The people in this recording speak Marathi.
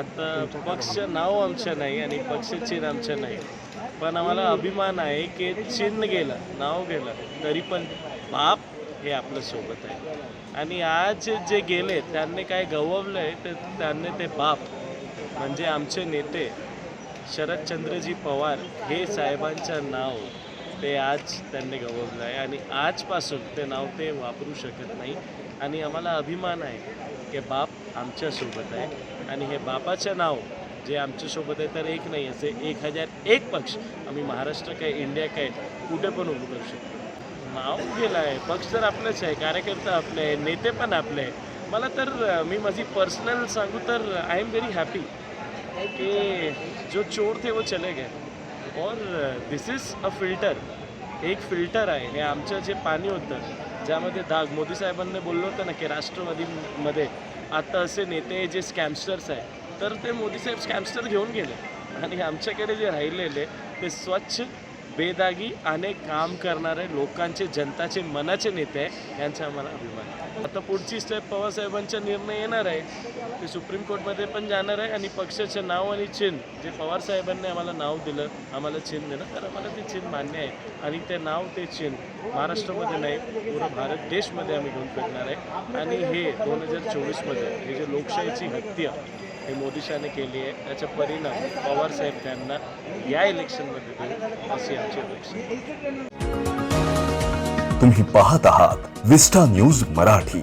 आता पक्ष नाव आमचं नाही आणि पक्ष चिन्ह आमचं नाही. पण आम्हाला अभिमान आहे की चिन्ह गेलं नाव गेलं तरी पण बाप हे आपल्यासोबत आहे. आणि आज जे गेले त्यांनी काय गववलं आहे तर त्यांनी ते बाप. म्हणजे आमचे नेते शरदचंद्रजी पवार हे साहेबांचं नाव. ते आज त्यांनी गववलं आहे आणि आजपासून ते नाव ते वापरू शकत नाही. आणि आम्हाला अभिमान आहे की बाप आमच्यासोबत आहे. आणि हे बापाचं नाव जे आमच्यासोबत आहे तर एक नाही असे एक हजार एक पक्ष आम्ही महाराष्ट्र काय इंडिया काय कुठे पण उभं करू शकतो. नाव गेलं आहे पक्ष तर आपलेच आहे कार्यकर्ता आपले आहे नेते पण आपले आहे मला तर मी माझी पर्सनल सांगू तर आय एम व्हेरी हॅपी की जो चोर थे वो चले गए. और दिस इज अ फिल्टर एक फिल्टर आहे. हे आमचं जे पाणी होतं ज्यामध्ये धाग मोदी साहेबांनी बोललो होतं ना की राष्ट्रवादीमध्ये आता असे नेते जे स्कॅमस्टर्स आहे तर ते मोदी साहेब स्कॅमस्टर घेऊन गेले. आणि आमच्याकडे जे राहिलेले ते स्वच्छ बेदागी आणि काम करणारे लोकांचे जनताचे मनाचे नेते आहे यांचा आम्हाला अभिमान आहे. आता पुढची स्टेप पवारसाहेबांचा निर्णय येणार आहे. ते सुप्रीम कोर्टमध्ये पण जाणार आहे आणि पक्षाचे नाव आणि चिन्ह जे पवार साहेबांनी आम्हाला नाव दिलं आम्हाला चिन्ह दिलं तर आम्हाला ते चिन्ह मान्य आहे. आणि ते नाव ते चिन्ह महाराष्ट्रामध्ये नाही पूर्ण भारत देशमध्ये आम्ही घेऊन फिरणार आहे. आणि हे दोन हजार चोवीसमध्ये हे जे लोकशाहीची हत्या हे मोदी शहाने केली आहे त्याचा परिणाम पवार साहेब त्यांना या इलेक्शनमध्ये देऊ अशी आमची अपेक्षा विस्टा न्यूज़ मराठी।